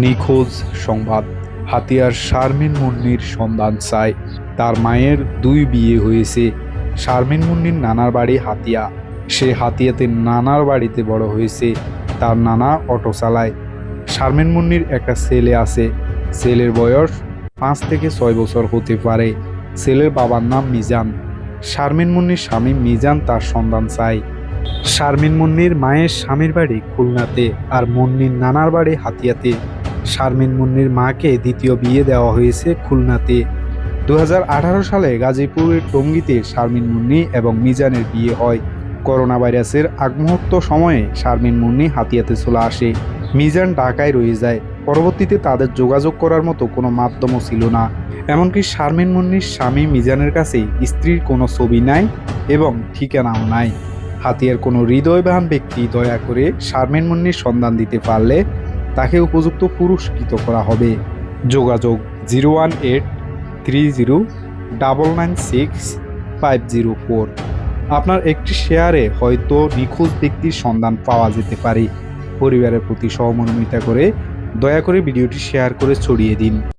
নিখোঁজ সংবাদ। হাতিয়ার শারমিন মুন্নির সন্ধান চায় তার মায়ের দুই বিয়ে হয়েছে। শারমিন মুন্নির নানার বাড়ি হাতিয়া। সে হাতিয়াতে নানার বাড়িতে বড় হয়েছে। তার নানা অটো চালায়। শারমিন মুন্নির একটা ছেলে আছে। ছেলের বয়স পাঁচ থেকে ছয় বছর হতে পারে। ছেলের বাবার নাম মিজান। শারমিন মুন্নির স্বামী মিজান তার সন্ধান চায়। শারমিন মুন্নির মায়ের স্বামীর বাড়ি খুলনাতে আর মুন্নির নানার বাড়ি হাতিয়াতে। শারমিন মুন্নির মাকে দ্বিতীয় বিয়ে দেওয়া হয়েছে খুলনাতে। দু হাজার আঠারো সালে গাজীপুরের টঙ্গিতে শারমিন মুন্নি এবং মিজানের বিয়ে হয়। করোনা ভাইরাসের আগমুহূর্ত সময়ে শারমিন মুন্নি হাতিয়াতে চলে আসে। মিজান ঢাকায় রয়ে যায়। পরবর্তীতে তাদের যোগাযোগ করার মতো কোনো মাধ্যমও ছিল না। এমনকি শারমিন মুন্নির স্বামী মিজানের কাছে স্ত্রীর কোনো ছবি নাই এবং ঠিকানাও নাই। হাতিয়ার কোনো হৃদয়বান ব্যক্তি দয়া করে শারমিন মুন্নির সন্ধান দিতে পারলে তাকে উপযুক্ত পুরস্কৃত করা হবে। যোগাযোগ zero one eight three zero double nine six five zero four. আপনার একটি শেয়ারে হয়তো নিখোঁজ ব্যক্তির সন্ধান পাওয়া যেতে পারে। পরিবারের প্রতি সহমর্মিতা করে দয়া করে ভিডিওটি শেয়ার করে ছড়িয়ে দিন।